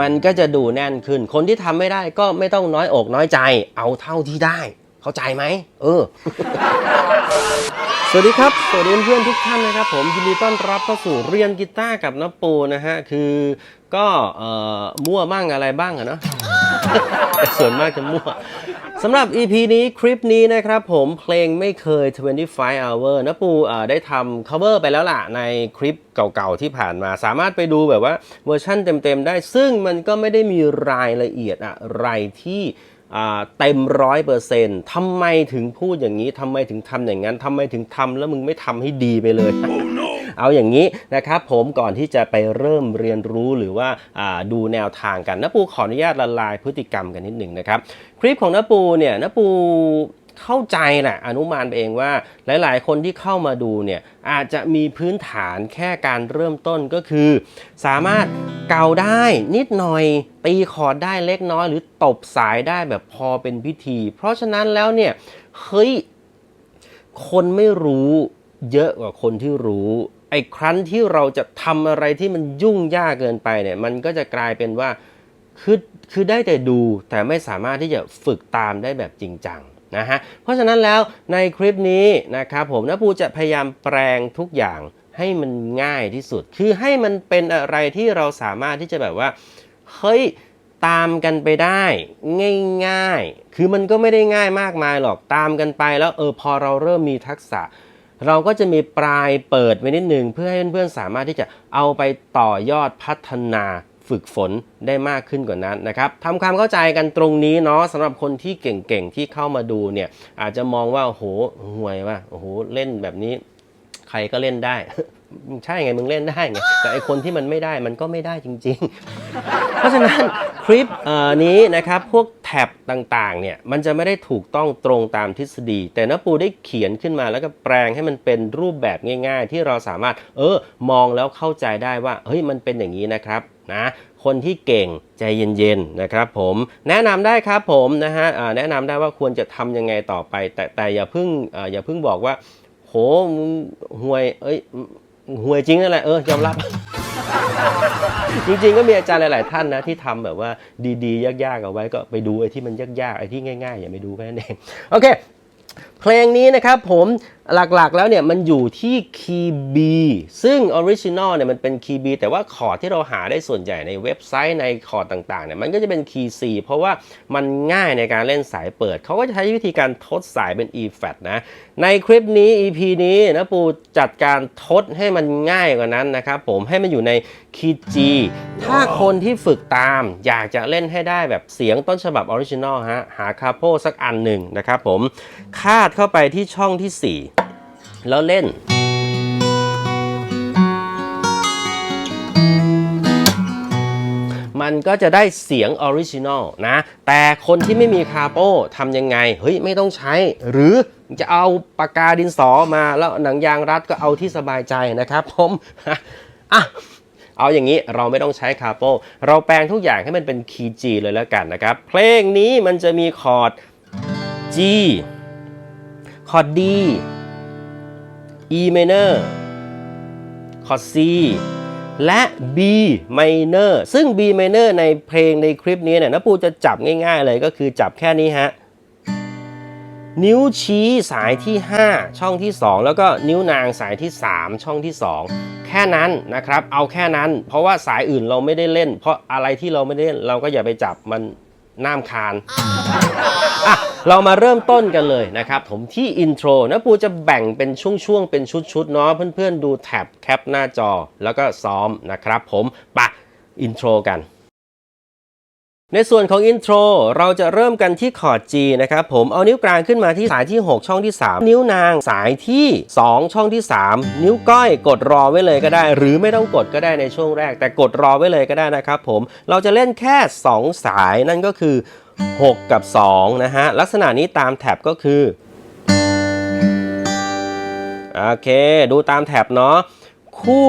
มันก็จะดูแน่นขึ้น คนที่ทำไม่ได้ก็ไม่ต้องน้อยอกน้อยใจ เอาเท่าที่ได้ เข้าใจไหม เออ สวัสดีครับ สวัสดีเพื่อนทุกท่านนะครับ ผมยินดีต้อนรับเข้าสู่เรียนกีตาร์กับน้าปูนะฮะ คือก็เอ่อมั่วบ้างอะไรบ้างอะเนาะส่วนมากจะมั่ว สำหรับ EP นี้คลิปนี้นะครับผมเพลงไม่เคย 25 hour นะปูเอ่อได้ทำ cover ไปแล้วล่ะในคลิปเก่าๆที่ผ่านมา สามารถไปดูแบบว่าเวอร์ชั่นเต็มๆได้ ซึ่งมันก็ไม่ได้มีรายละเอียดอะไรที่อ่าเต็มร้อยเปอร์เซ็นต์ทำไมถึงพูดอย่างนี้ทำไมถึงทำอย่างนั้นทำไมถึงทำแล้วมึงไม่ทำให้ดีไปเลย เอาอย่างนี้นะครับผมก่อนที่จะไปเริ่มเรียนรู้หรือว่าดูแนวทางกันน้าปูขออนุญาตละลายพฤติกรรมกันนิดหนึ่งนะครับคลิปของน้าปูเนี่ยน้าปูเข้าใจแหละอนุมานไปเองว่าหลาย ๆ คนที่เข้ามาดูเนี่ยอาจจะมีพื้นฐานแค่การเริ่มต้นก็คือ สามารถเกาได้นิดหน่อย ตีคอร์ดได้เล็กน้อย หรือตบสายได้แบบพอเป็นพิธี เพราะฉะนั้นแล้วเนี่ยเฮ้ยคนไม่รู้เยอะกว่าคนที่รู้ ไอ้ครั้นที่เราจะทำอะไรที่มันยุ่งยากเกินไปเนี่ยมันก็จะกลายเป็นว่าคือคือได้แต่ดูแต่ไม่สามารถที่จะฝึกตามได้แบบจริงจังนะฮะเพราะฉะนั้นแล้วในคลิปนี้นะครับผมนะปูจะพยายามแปลงทุกอย่างให้มันง่ายที่สุด คือให้มันเป็นอะไรที่เราสามารถที่จะแบบว่าเฮ้ยตามกันไปได้ง่ายๆ คือมันก็ไม่ได้ง่ายมากมายหรอกตามกันไปแล้วเออพอเราเริ่มมีทักษะ เราก็จะมีปลายเปิดไว้นิดหนึ่งเพื่อให้เพื่อนๆสามารถที่จะเอาไปต่อยอดพัฒนาฝึกฝนได้มากขึ้นกว่านั้นนะครับทำความเข้าใจกันตรงนี้เนาะสำหรับคนที่เก่งๆที่เข้ามาดูเนี่ยอาจจะมองว่าโอ้โหห่วยว่ะโอ้โหเล่นแบบนี้ ใครก็เล่นได้ ใช่ไงมึงเล่นได้ไงแต่ไอคนที่มันไม่ได้มันก็ไม่ได้จริง ๆ เพราะฉะนั้นคลิปเอ่อนี้นะครับพวก แท็บต่างๆเนี่ยมันจะไม่ได้ถูกต้องตรงตามทฤษฎี แต่นปูได้เขียนขึ้นมาแล้วก็แปลงให้มันเป็นรูปแบบง่าย ๆ ที่เราสามารถเออมองแล้วเข้าใจได้ว่าเฮ้ยมันเป็นอย่างนี้นะครับนะคนที่เก่งใจเย็นๆนะครับผมแนะนำได้ครับผมนะฮะแนะนำได้ว่าควรจะทำยังไงต่อไป แต่แต่อย่าเพิ่งออย่าเพิ่งบอกว่าโหห่วยเอ้ยห่วยจริงนั่นแหละเออยอมรับ จริงๆก็มีอาจารย์หลาย ๆ ท่านนะที่ทำแบบว่าดี ๆ ยาก ๆ เอาไว้ก็ไปดูไอ้ที่มันยาก ๆ ไอ้ที่ง่าย ๆ อย่าไปดูแค่นั้นเอง โอเค เพลงนี้นะครับผมหลักๆแล้วเนี่ยมันอยู่ที่คีย์ B ซึ่งออริจินอลเนี่ยมันเป็นคีย์ B แต่ว่าคอร์ดที่เราหาได้ส่วนใหญ่ในเว็บไซต์ในคอร์ดต่างๆเนี่ยมันก็จะเป็นคีย์ C เพราะว่ามันง่ายในการเล่นสายเปิด เขาก็จะใช้วิธีการทดสายเป็น E flat นะในคลิปนี้ EP นี้นะปูจัดการทดให้มันง่ายกว่านั้นนะครับผมให้มันอยู่ในคีย์ G ถ้าคนที่ฝึกตาม อยากจะเล่นให้ได้แบบเสียงต้นฉบับออริจินอลฮะหาคาโปสักอันหนึ่งนะครับผมค่าดเข้าไปที่ช่องที่ 4 แล้วเล่น มันก็จะได้เสียงออริจินอลนะ แต่คนที่ไม่มีคาโปทำยังไง เฮ้ย ไม่ต้องใช้ หรือจะเอาปากกาดินสอมาแล้วหนังยางรัดก็เอาที่สบายใจนะครับผมอะเอาอย่างนี้เราไม่ต้องใช้คาโป เราแปลงทุกอย่างให้มันเป็นคีย์ G เลยแล้วกันนะครับ เพลงนี้มันจะมีคอร์ด G คอร์ด D E minor คอร์ด C และ B minor ซึ่ง B minor ในเพลงในคลิปนี้เนี่ยนะปูจะจับง่ายๆเลยก็คือจับแค่นี้ฮะ นิ้วชี้สายที่ 5 ช่องที่ 2 แล้วก็นิ้วนางสายที่ 3 ช่องที่ 2 แค่นั้นนะครับ เอาแค่นั้น เพราะว่าสายอื่นเราไม่ได้เล่น เพราะอะไรที่เราไม่ได้เล่นเราก็อย่าไปจับมันน้ามคาน อะเรามาเริ่มต้นกันเลยนะครับ ผมที่อินโทรนะปูจะแบ่งเป็นช่วงๆ เป็นชุดๆ เนาะเพื่อนๆ ดูแท็บแคปหน้าจอแล้วก็ซ้อมนะครับผมปะอินโทรกันในส่วนของอินโทรเราจะเริ่มกันที่คอร์ด G นะครับผมเอานิ้วกลางขึ้นมาที่สายที่ 6 ช่องที่ 3 นิ้วนางสายที่ 2 ช่องที่ 3 นิ้วก้อยกดรอไว้เลยก็ได้ หรือไม่ต้องกดก็ได้ในช่วงแรก แต่กดรอไว้เลยก็ได้นะครับผมเราจะเล่นแค่ 2 สายนั่นก็คือ 6 กับ 2 นะฮะ ลักษณะนี้ตามแท็บก็คือ โอเค ดูตามแท็บเนาะ คู่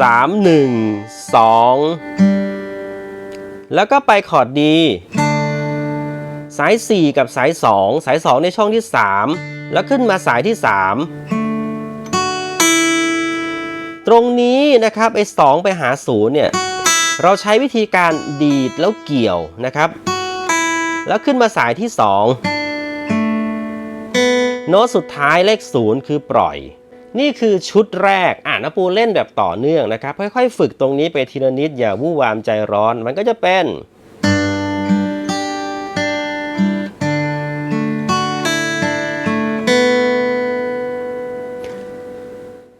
3 1 2 แล้วก็ไปคอร์ดดี สาย 4 กับสาย 2 สาย 2 ในช่องที่ 3 แล้วขึ้นมาสายที่ 3ตรงนี้นะครับไอ้2ไปหา0เนี่ย เราใช้วิธีการดีดแล้วเกี่ยวนะครับ แล้วขึ้นมาสายที่ 2 โน้ตสุดท้ายเลข 0 คือปล่อย นี่คือชุดแรก อ่านปูเล่นแบบต่อเนื่องนะครับ ค่อยๆ ฝึกตรงนี้ไปทีละนิดอย่าวู่วามใจร้อน มันก็จะเป็น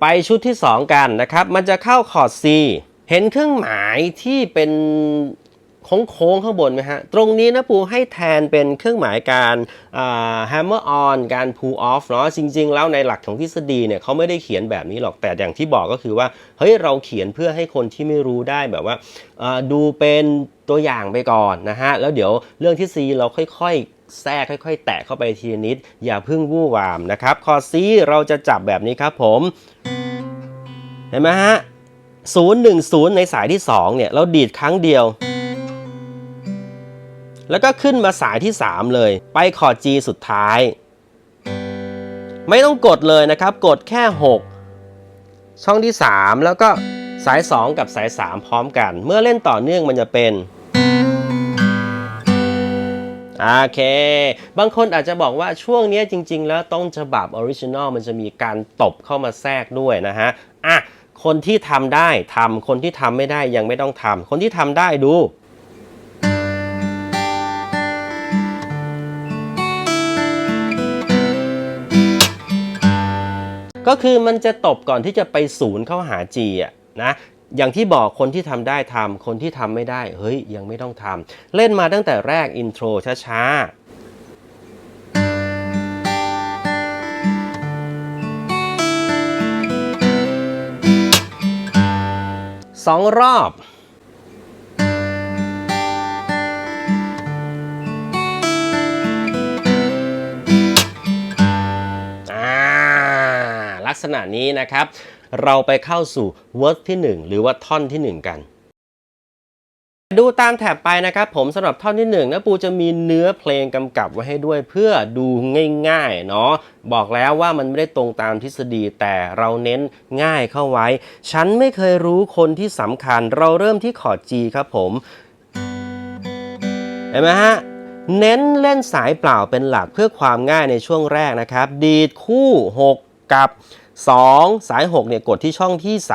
ไปชุดที่ 2 กันนะครับ มันจะเข้าคอร์ด C เห็นเครื่องหมายที่เป็น โค้งๆข้างบนไหมฮะ ตรงนี้นะปูให้แทนเป็นเครื่องหมายการอ่า hammer on การ pull off เนาะจริง ๆ แล้วในหลักของทฤษฎีเนี่ยเขาไม่ได้เขียนแบบนี้หรอกแต่อย่างที่บอกก็คือว่าเฮ้ยเราเขียนเพื่อให้คนที่ไม่รู้ได้แบบว่าดูเป็นตัวอย่างไปก่อนนะฮะ แล้วเดี๋ยวเรื่องที่ C เราค่อยๆแทรกค่อย ๆ แตะเข้าไปทีนิด อย่าเพิ่งวู่วามนะครับคอร์ด C เราจะจับแบบนี้ครับผม เห็นไหมฮะ 010 ในสายที่ 2 เนี่ย เราดีดครั้งเดียว แล้วก็ขึ้นมาสายที่ 3 เลย ไปคอร์ด G สุดท้าย ไม่ต้องกดเลยนะครับ กดแค่ 6 ช่องที่ 3 แล้วก็สาย 2 กับสาย 3 พร้อมกัน เมื่อเล่นต่อเนื่องมันจะเป็นโอเค บางคนอาจจะบอกว่าช่วงนี้จริง ๆ แล้วต้นฉบับออริจินอลมันจะมีการตบเข้ามาแทรกด้วยนะฮะ อะ คนที่ทำได้ทำคนที่ทำไม่ได้ยังไม่ต้องทำคนที่ทำได้ดู ก็คือมันจะตบก่อนที่จะไปศูนย์เข้าหา G อะนะอย่างที่บอกคนที่ทำได้ทำคนที่ทำไม่ได้เฮ้ยยังไม่ต้องทำเล่นมาตั้งแต่แรกอินโทรช้าๆสองรอบ ษณะนี้นะครับ เราไปเข้าสู่เวิร์ดที่ 1 หรือว่าท่อนที่ 1 กัน ดูตามแถบไปนะครับ ผมสำหรับท่อนที่1นะปูจะมีเนื้อเพลงกำกับไว้ให้ด้วยเพื่อดูง่ายๆเนาะบอกแล้วว่ามันไม่ได้ตรงตามทฤษฎีแต่เราเน้นง่ายเข้าไว้ ฉันไม่เคยรู้คนที่สำคัญ เราเริ่มที่คอร์ด G ครับผมเห็นไหมฮะเน้นเล่นสายเปล่าเป็นหลักเพื่อความง่ายในช่วงแรกนะครับ ดีดคู่ 6 กับ 2 สาย6เนี่ยกดที่ช่องที่ 3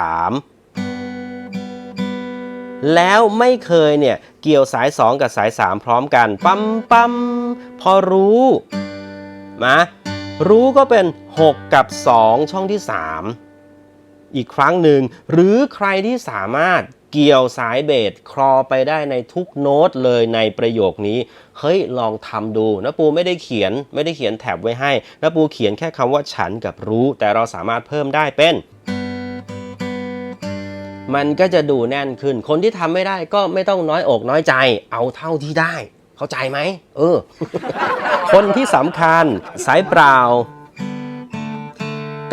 แล้วไม่เคยเนี่ยเกี่ยวสาย 2 กับสาย 3 พร้อมกันปั๊มปั๊มพอรู้มารู้ก็เป็น 6 กับ 2 ช่องที่ 3 อีกครั้งหนึ่ง หรือใครที่สามารถเกี่ยวสายเบสคลอไปได้ในทุกโน้ตเลยในประโยคนี้ เฮ้ยลองทำดูนะปูไม่ได้เขียนไม่ได้เขียนแท็บไว้ให้นะปูเขียนแค่คำว่าฉันกับรู้ แต่เราสามารถเพิ่มได้เป็นมันก็จะดูแน่นขึ้น คนที่ทำไม่ได้ก็ไม่ต้องน้อยอกน้อยใจ เอาเท่าที่ได้ เข้าใจไหม เออ คนที่สำคัญสายเปล่า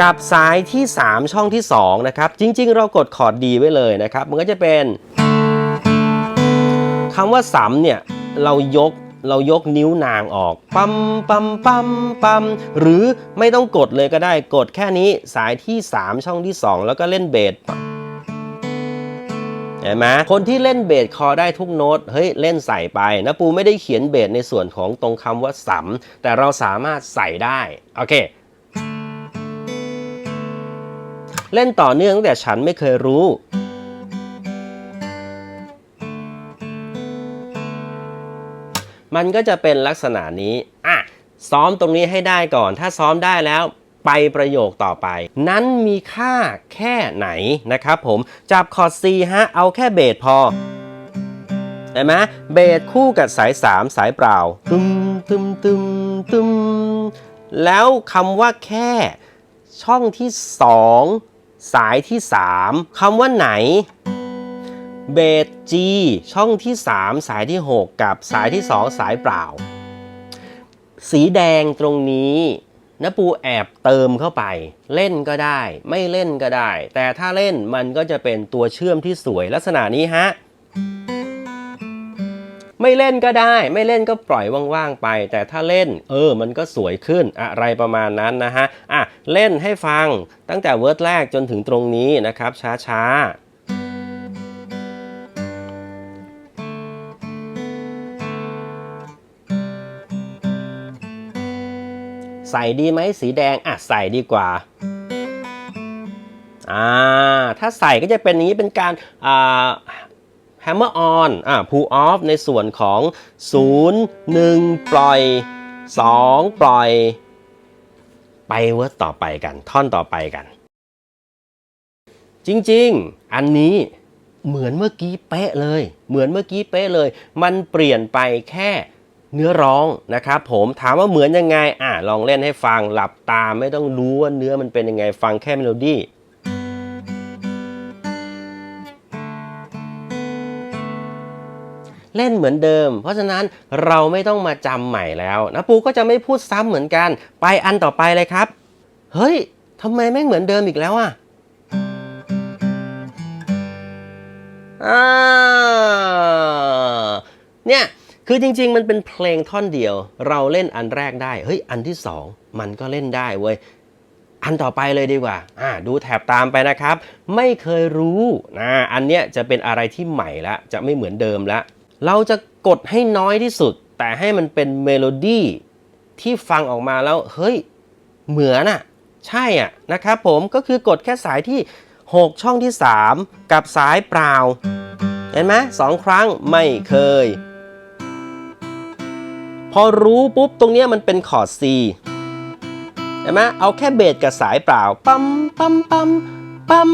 กับสายที่ 3 ช่องที่ 2 นะครับ จริง ๆ เรากดคอร์ดดีไว้เลยนะครับ มันก็จะเป็นคำว่าสำเนี่ย เรายกเรายกนิ้วนางออกปั๊มปั๊มปั๊มปั๊มหรือไม่ต้องกดเลยก็ได้กดแค่นี้สายที่ 3 ช่องที่ 2 แล้วก็เล่นเบสเห็นไหมคนที่เล่นเบสคอได้ทุกโน้ตเฮ้ยเล่นใส่ไปนะปูไม่ได้เขียนเบสในส่วนของตรงคำว่าสำแต่เราสามารถใส่ได้ โอเค เล่นต่อเนื่องตั้งแต่ฉันไม่เคยรู้ มันก็จะเป็นลักษณะนี้ อะ ซ้อมตรงนี้ให้ได้ก่อน ถ้าซ้อมได้แล้วไปประโยคต่อไป นั้นมีค่าแค่ไหนนะครับผม จับคอร์ด C ฮะ เอาแค่เบสพอเห็นไหมเบสคู่กับสาย 3 สายเปล่าตึมตึมตึมตึมแล้วคำว่าแค่ช่องที่ 2 สายที่ 3คำว่าไหนเบส G ช่องที่ 3 สายที่ 6 กับสายที่ 2 สายเปล่า สีแดงตรงนี้นปูแอบเติมเข้าไป เล่นก็ได้ ไม่เล่นก็ได้ แต่ถ้าเล่นมันก็จะเป็นตัวเชื่อมที่สวยลักษณะนี้ฮะ ไม่เล่นก็ได้ ไม่เล่นก็ปล่อยว่างๆไป แต่ถ้าเล่น เออ มันก็สวยขึ้นอะไรประมาณนั้นนะฮะอะเล่นให้ฟังตั้งแต่เวิร์ดแรกจนถึงตรงนี้นะครับ ช้าๆใส่ดีไหมสีแดงอะใส่ดีกว่าอ่าถ้าใส่ก็จะเป็นอย่างนี้เป็นการอ่า hammer on อ่า pull off ในส่วนของ 0 1 ปล่อย 2 ปล่อย ไปเวิร์ดต่อไปกัน ท่อนต่อไปกัน จริงๆ อันนี้เหมือนเมื่อกี้เป๊ะเลย เหมือนเมื่อกี้เป๊ะเลย มันเปลี่ยนไปแค่เนื้อร้องนะครับผมถามว่าเหมือนยังไงอะลองเล่นให้ฟังหลับตาไม่ต้องรู้ว่าเนื้อมันเป็นยังไงฟังแค่เมโลดี้ เล่นเหมือนเดิม เพราะฉะนั้นเราไม่ต้องมาจำใหม่แล้วนะปูก็จะไม่พูดซ้ำเหมือนกัน ไปอันต่อไปเลยครับ เฮ้ยทำไมไม่เหมือนเดิมอีกแล้วอะอ่าเนี่ยคือจริง ๆ มันเป็นเพลงท่อนเดียว เราเล่นอันแรกได้ เฮ้ย อันที่สองมันก็เล่นได้เว้ย อันต่อไปเลยดีกว่า อ่า ดูแถบตามไปนะครับ ไม่เคยรู้นะ อันเนี้ยจะเป็นอะไรที่ใหม่ละ จะไม่เหมือนเดิมละ เราจะกดให้น้อยที่สุด แต่ให้มันเป็นเมโลดี้ที่ฟังออกมาแล้ว เฮ้ย เหมือนอะใช่อะนะครับผมก็คือกดแค่สายที่ 6 ช่องที่ 3 กับสายเปล่า เห็นไหมสองครั้งไม่เคย พอรู้ปุ๊บตรงนี้มันเป็นคอร์ด C เห็นไหมเอาแค่เบสกับสายเปล่า ปั๊มปั๊มปั๊มปั๊ม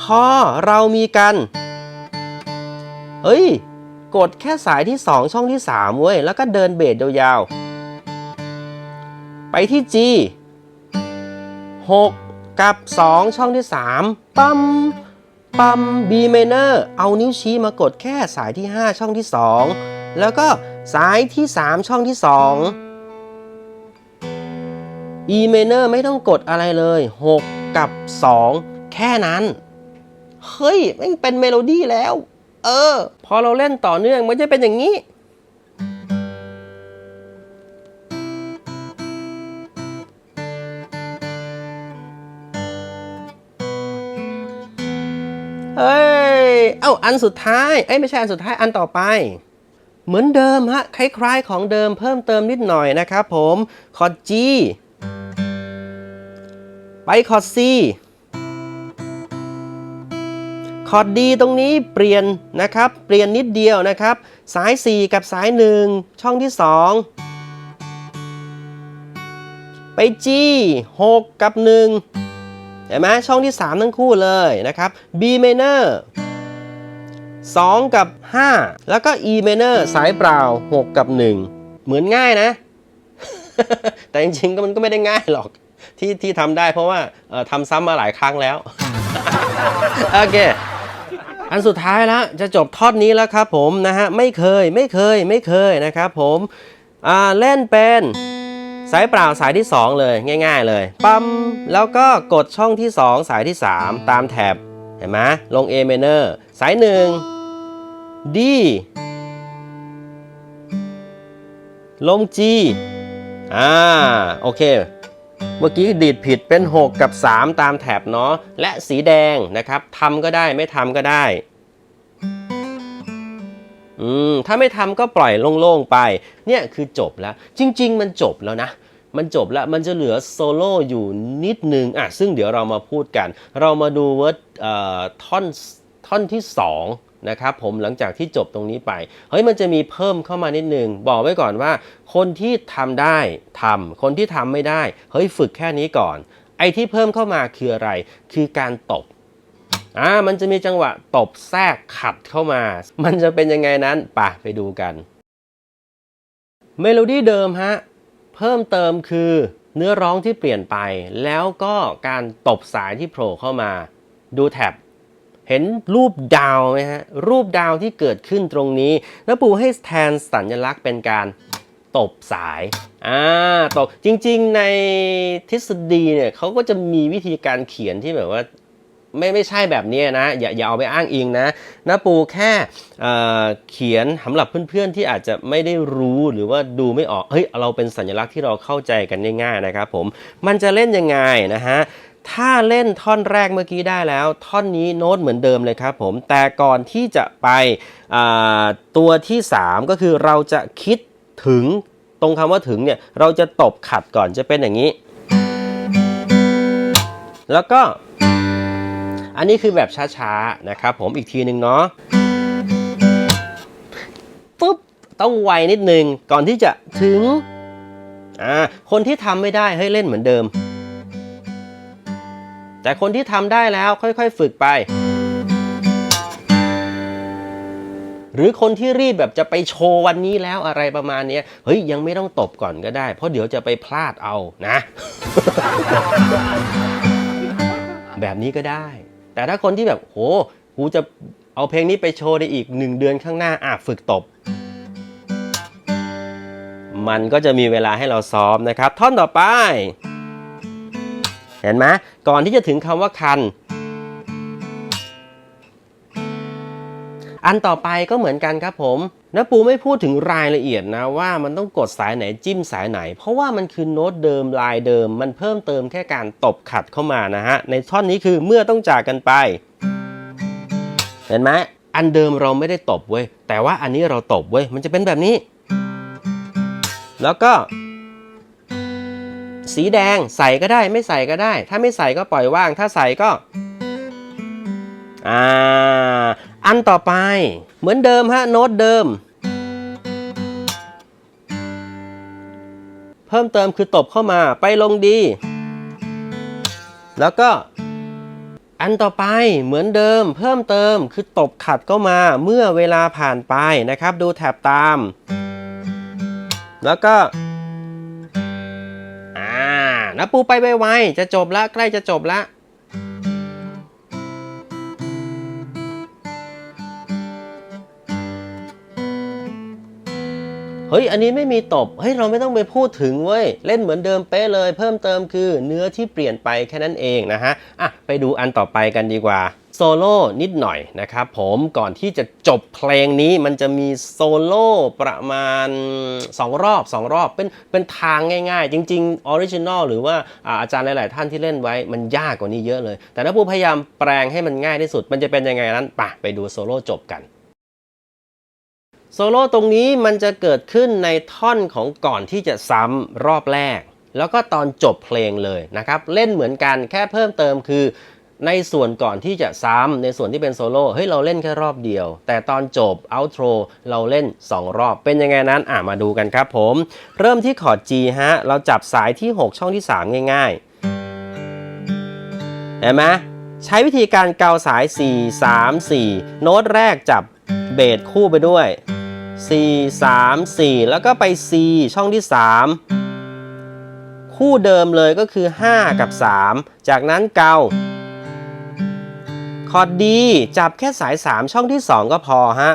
พอเรามีกันเฮ้ย กดแค่สายที่ 2 ช่องที่ 3 เว้ย แล้วก็เดินเบสยาวๆ ไปที่ G 6 กับ 2 ช่องที่ 3 ปั๊ม ปั๊ม B minor เอานิ้วชี้มากดแค่สายที่ 5 ช่องที่ 2 แล้วก็สายที่ 3 ช่องที่ 2 E minor ไม่ต้องกดอะไรเลย 6 กับ 2 แค่นั้น เฮ้ยม่งเป็นเมโลดี้แล้ว เออ พอเราเล่นต่อเนื่องมันจะเป็นอย่างนี้เฮ้ย เอ้าอันสุดท้าย เอ้ยไม่ใช่อันสุดท้ายอันต่อไป เหมือนเดิมฮะ คล้ายๆของเดิมเพิ่มเติมนิดหน่อยนะครับผม คอร์ด G ไปคอร์ด C ค อร์ด D ตรงนี้เปลี่ยนนะครับ เปลี่ยนนิดเดียวนะครับ สาย 4 กับสาย 1 ช่องที่ 2 ไป G 6 กับ 1 เห็นไหมช่องที่ 3 ทั้งคู่เลยนะครับ B minor 2 กับ 5 แล้วก็ E minor สายเปล่า 6 กับ 1 เหมือนง่ายนะ แต่จริงๆก็มันก็ไม่ได้ง่ายหรอกที่ที่ทำได้เพราะว่าทำซ้ำมาหลายครั้งแล้วโอันสุดท้ายแล้วจะจบทอนนี้แล้วครับผมนะฮะไม่เคยไม่เคยไม่เคยนะครับผมอ่าเล่นเป็นสายเปล่าสายที่ 2 เลยง่าย ๆ เลยปั๊มแล้วก็กดช่องที่ 2 สายที่ 3 ตามแถบเห็นไหมลง A minor สาย 1 D ลง G อ่าโอเค เมื่อกี้ดีดผิดเป็น 6 กับ 3 ตามแถบเนาะและสีแดงนะครับทำก็ได้ไม่ทำก็ได้อืมถ้าไม่ทำก็ปล่อยโล่งๆไป เนี่ยคือจบแล้ว จริง ๆ มันจบแล้วนะมันจบแล้วมันจะเหลือโซโล่อยู่นิดนึงอะซึ่งเดี๋ยวเรามาพูดกัน เรามาดูเวิร์ดท่อนท่อนที่ 2 นะครับผมหลังจากที่จบตรงนี้ไปเฮ้ยมันจะมีเพิ่มเข้ามานิดนึง บอกไว้ก่อนว่า คนที่ทำได้ทำคนที่ทำไม่ได้เฮ้ยฝึกแค่นี้ก่อน ไอ้ที่เพิ่มเข้ามาคืออะไร คือการตบอ่ามันจะมีจังหวะตบแทรกขัดเข้ามา มันจะเป็นยังไงนั้นป่ะไปดูกัน เมโลดี้เดิมฮะ เพิ่มเติมคือเนื้อร้องที่เปลี่ยนไป แล้วก็การตบสายที่โผล่เข้ามา ดูแท็บ เห็นรูปดาวไหมฮะ รูปดาวที่เกิดขึ้นตรงนี้ แล้วปูให้แทนสัญลักษณ์เป็นการตบสาย อ่า ตบ จริงๆ ในทฤษฎีเนี่ยเขาก็จะมีวิธีการเขียนที่แบบว่าไม่ไม่ใช่แบบนี้นะ อย่าอย่าเอาไปอ้างอิงนะนะปูแค่เเขียนสำหรับเพื่อนๆ ที่อาจจะไม่ได้รู้หรือว่าดูไม่ออก เฮ้ย เราเป็นสัญลักษณ์ที่เราเข้าใจกันง่ายๆนะครับผม มันจะเล่นยังไงนะฮะ ถ้าเล่นท่อนแรกเมื่อกี้ได้แล้ว ท่อนนี้โน้ตเหมือนเดิมเลยครับผม แต่ก่อนที่จะไปตัวที่ 3 ก็คือเราจะคิดถึงตรงคำว่าถึงเนี่ย เราจะตบขัดก่อนจะเป็นอย่างนี้ แล้วก็ อันนี้คือแบบช้าๆ นะครับผมอีกทีหนึ่งเนาะปุ๊บ ต้องไวนิดนึง ก่อนที่จะถึง อ่า คนที่ทำไม่ได้ให้เล่นเหมือนเดิม แต่คนที่ทำได้แล้วค่อยๆ ฝึกไป หรือคนที่รีบแบบจะไปโชว์วันนี้แล้วอะไรประมาณนี้เฮ้ยยังไม่ต้องตบก่อนก็ได้ เพราะเดี๋ยวจะไปพลาดเอานะ แบบนี้ก็ได้ แต่ถ้าคนที่แบบโหกูจะเอาเพลงนี้ไปโชว์ในอีกหนึ่งเดือนข้างหน้าอะฝึกตบ มันก็จะมีเวลาให้เราซ้อมนะครับ ท่อนต่อไป เห็นไหมก่อนที่จะถึงคำว่าคัน อันต่อไปก็เหมือนกันครับผมนะปูไม่พูดถึงรายละเอียดนะว่ามันต้องกดสายไหนจิ้มสายไหน เพราะว่ามันคือโน้ตเดิมลายเดิม มันเพิ่มเติมแค่การตบขัดเข้ามานะฮะ ในท่อนนี้คือเมื่อต้องจากกันไป เห็นไหมอันเดิมเราไม่ได้ตบเว้ยแต่ว่าอันนี้เราตบเว้ยมันจะเป็นแบบนี้ แล้วก็ สีแดงใส่ก็ได้ไม่ใส่ก็ได้ ถ้าไม่ใส่ก็ปล่อยว่าง ถ้าใส่ก็อ่าอันต่อไป เหมือนเดิมฮะโน้ตเดิม เพิ่มเติมคือตบเข้ามาไปลงดี แล้วก็อันต่อไปเหมือนเดิม เพิ่มเติมคือตบขัดเข้ามาเมื่อเวลาผ่านไปนะครับ ดูแถบตาม แล้วก็ นะปูไปไวๆจะจบละใกล้จะจบละ เฮ้ยอันนี้ไม่มีตบเฮ้ยเราไม่ต้องไปพูดถึงเว้ยเล่นเหมือนเดิมเป๊ะเลย เพิ่มเติมคือเนื้อที่เปลี่ยนไปแค่นั้นเองนะฮะอะไปดูอันต่อไปกันดีกว่าโซโล่นิดหน่อยนะครับผมก่อนที่จะจบเพลงนี้มันจะมีโซโล่ประมาณ 2 รอบ 2 รอบเป็นเป็นทางง่ายๆ จริงๆออริจินอลหรือว่าอาจารย์หลาย ๆ ท่านที่เล่นไว้มันยากกว่านี้เยอะเลย แต่ถ้าผู้พยายามแปลงให้มันง่ายที่สุด มันจะเป็นยังไงนั้นไปไปดูโซโล่จบกัน โซโล่ตรงนี้มันจะเกิดขึ้นในท่อนของก่อนที่จะซ้ำรอบแรก แล้วก็ตอนจบเพลงเลยนะครับ เล่นเหมือนกันแค่เพิ่มเติมคือ ในส่วนก่อนที่จะซ้ำในส่วนที่เป็นโซโล่เฮ้ยเราเล่นแค่รอบเดียว แต่ตอนจบ outro เราเล่น 2 รอบ เป็นยังไงนั้นอะมาดูกันครับผม เริ่มที่คอร์ด G ฮะ เราจับสายที่ 6 ช่องที่ 3 ง่ายๆเห็นไหมใช้วิธีการเกาสาย 4 3 4 โน้ตแรกจับเบสคู่ไปด้วย 4 3 4 แล้วก็ไป C ช่องที่ 3 คู่เดิมเลยก็คือ 5 กับ 3 จากนั้นเกาคอร์ดดีจับแค่สาย 3 ช่องที่ 2 ก็พอฮะ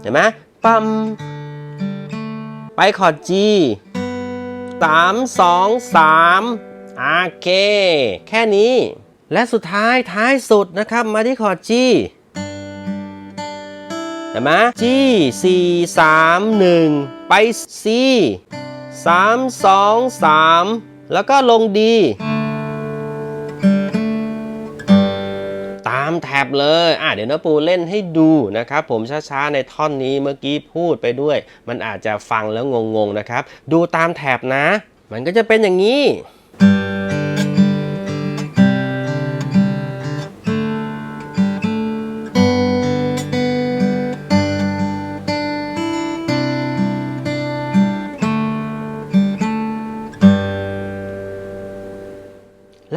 เห็นไหมปั๊มไปคอร์ด G 3 2 3 โอเค แค่นี้ และสุดท้ายท้ายสุดนะครับมาที่คอร์ด G ห็นไหม G 4 3 1ไป C 3 2 3แล้วก็ลง D ตามแท็บเลยอะเดี๋ยวนะปูเล่นให้ดูนะครับ ผมช้าๆในท่อนนี้เมื่อกี้พูดไปด้วย มันอาจจะฟังแล้วงงๆนะครับ ดูตามแท็บนะ มันก็จะเป็นอย่างนี้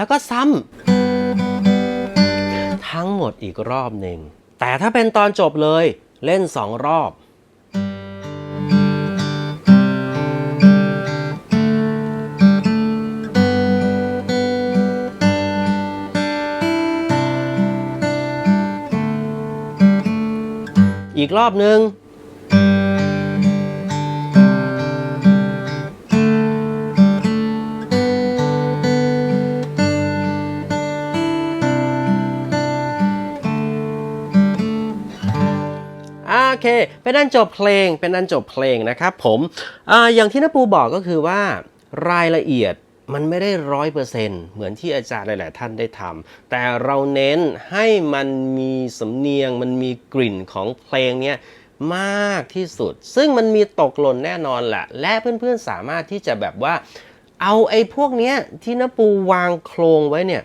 ก็ซ้ำทั้งหมดอีกรอบหนึ่ง แต่ถ้าเป็นตอนจบเลยเล่นสองรอบ อีกรอบหนึ่ง เค เป็นอันจบเพลง เป็นอันจบเพลงนะครับผมออย่างที่นปูบอกก็คือว่ารายละเอียดมันไม่ได้ร้อยเปอร์เซ็นต์เหมือนที่อาจารย์หลาย ๆ ท่านได้ทำแต่เราเน้นให้มันมีสำเนียง มันมีกลิ่นของเพลงเนี้ยมากที่สุด ซึ่งมันมีตกหล่นแน่นอนแหละ และเพื่อน ๆ สามารถที่จะแบบว่า เอาไอ้พวกเนี้ยที่นปูวางโครงไว้เนี่ย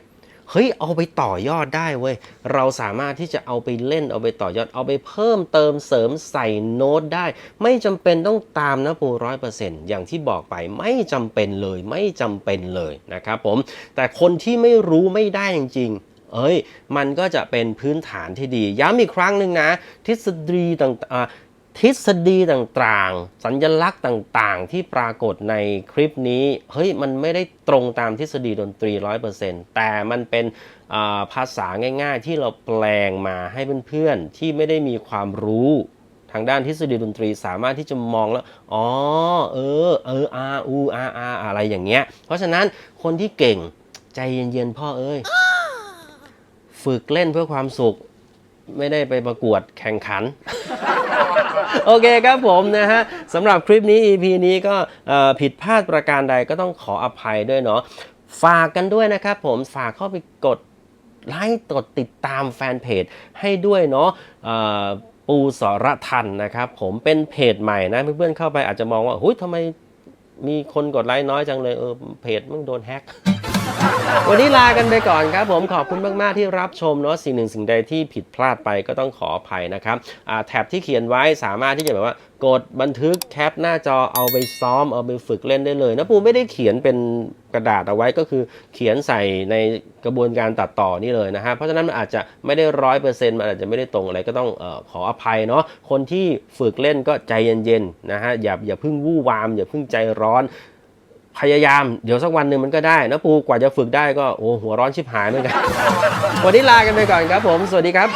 เฮ้ยเอาไปต่อยอดได้เว้ยเราสามารถที่จะเอาไปเล่นเอาไปต่อยอดเอาไปเพิ่มเติมเสริมใส่โน้ตได้ ไม่จำเป็นต้องตามนะปูร้อยเปอร์เซ็นต์อย่างที่บอกไปไม่จำเป็นเลยไม่จำเป็นเลยนะครับผมแต่คนที่ไม่รู้ไม่ได้จริงเอ้ย มันก็จะเป็นพื้นฐานที่ดี ย้ำอีกครั้งหนึ่งนะ ทฤษฎีต่างอ่า ทฤษฎีต่างๆ สัญลักษณ์ต่างๆ ที่ปรากฏในคลิปนี้เฮ้ยมันไม่ได้ตรงตามทฤษฎีดนตรี 100%แต่มันเป็นภาษาง่ายๆ ที่เราแปลงมาให้เพื่อนๆ ที่ไม่ได้มีความรู้ทางด้านทฤษฎีดนตรีสามารถที่จะมองแล้ว อ๋อ เออ เออ อาอูอาอาอะไรอย่างเงี้ย เพราะฉะนั้นคนที่เก่งใจเย็นๆ พ่อเอ้ย ฝึกเล่นเพื่อความสุข ไม่ได้ไปประกวดแข่งขัน โอเคครับผมนะฮะสำหรับคลิปนี้ EP นี้ก็ผิดพลาดประการใดก็ต้องขออภัยด้วยเนาะฝากกันด้วยนะครับผมฝากเข้าไปกดไลค์กดติดตามแฟนเพจให้ด้วยเนาะปูสรทันนะครับ ผมเป็นเพจใหม่นะเพื่อนๆเข้าไปอาจจะมองว่าหุ้ยทำไมมีคนกดไลค์น้อยจังเลยเออเพจมึงโดนแฮ็กวันนี้ลากันไปก่อนครับผมขอบคุณมาก ๆ ที่รับชมเนาะสิ่งหนึ่งสิ่งใดที่ผิดพลาดไปก็ต้องขออภัยนะครับแท็บที่เขียนไว้สามารถที่จะแบบว่ากดบันทึกแคปหน้าจอเอาไปซ้อมเอาไปฝึกเล่นได้เลยนะปูไม่ได้เขียนเป็นกระดาษเอาไว้ก็คือเขียนใส่ในกระบวนการตัดต่อนี่เลยนะฮะเพราะฉะนั้นมันอาจจะไม่ได้ร้อยเปอร์เซ็นต์มันอาจจะไม่ได้ตรงอะไรก็ต้องออขออภัยเนาะคนที่ฝึกเล่นก็ใจเย็นๆนะฮะอย่าอย่าเพิ่งวู่วามอย่าเพิ่งใจร้อน พยายามเดี๋ยวสักวันหนึ่งมันก็ได้นะปูกว่าจะฝึกได้ก็โอ้หัวร้อนชิบหายเหมือนกันวันนี้ลากันไปก่อนครับผม สวัสดีครับ